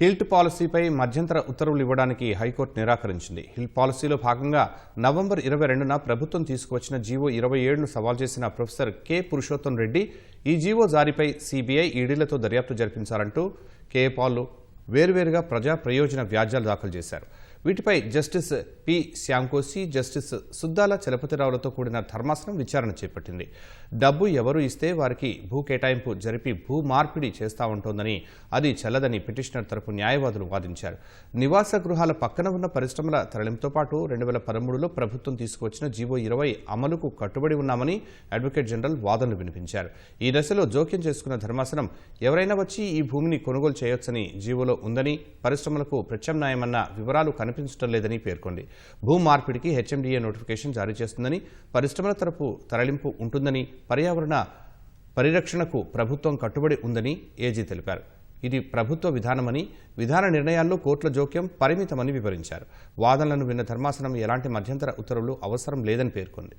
HILT పాలసీపై మధ్యంతర ఉత్తర్వులు ఇవ్వడానికి హైకోర్టు నిరాకరించింది. హిల్ట్ పాలసీలో భాగంగా నవంబర్ ఇరవై రెండున ప్రభుత్వం తీసుకువచ్చిన జీవో ఇరవై ఏడును సవాల్ చేసిన ప్రొఫెసర్ కె. పురుషోత్తం రెడ్డి ఈ జీవో జారీపై సిబిఐ ఈడీలతో దర్యాప్తు జరిపించాలంటూ కె. పాల్ వేర్వేరుగా ప్రజా ప్రయోజన వ్యాజ్యాలు దాఖలు చేశారు. వీటిపై justice P Shyam Kosi justice Suddala చలపతిరావులతో కూడిన ధర్మాసనం విచారణ చేపట్టింది. డబ్బు ఎవరు ఇస్తే వారికి భూ కేటాయింపు జరిపి భూ మార్పిడి చేస్తా ఉంటోందని అది చెల్లదని పిటిషనర్ తరపు న్యాయవాదులు వాదించారు. నివాస గృహాల పక్కన ఉన్న పరిశ్రమల తరలింపుతో పాటు రెండు వేల పదమూడులో ప్రభుత్వం తీసుకువచ్చిన జీవో ఇరవై అమలుకు కట్టుబడి ఉన్నామని అడ్వకేట్ జనరల్ వాదనలు వినిపించారు. ఈ దశలో జోక్యం చేసుకున్న ధర్మాసనం ఎవరైనా వచ్చి ఈ భూమిని కొనుగోలు చేయొచ్చని జీవోలో ఉందని పరిశ్రమలకు ప్రత్యామ్నాయమన్న వివరాలు కనిపించడం లేదని పేర్కొంది. భూ మార్పిడికి హెచ్ఎండిఏ నోటిఫికేషన్ జారీ చేస్తుందని పరిశ్రమల తరపు తరలింపు ఉంటుందని పర్యావరణ పరిరక్షణకు ప్రభుత్వం కట్టుబడి ఉందని ఏజీ తెలిపారు. ఇది ప్రభుత్వ విధానమని విధాన నిర్ణయాల్లో కోర్టుల జోక్యం పరిమితమని వివరించారు. వాదనలను విన్న ధర్మాసనం ఎలాంటి మధ్యంతర ఉత్తర్వులు అవసరం లేదని పేర్కొంది.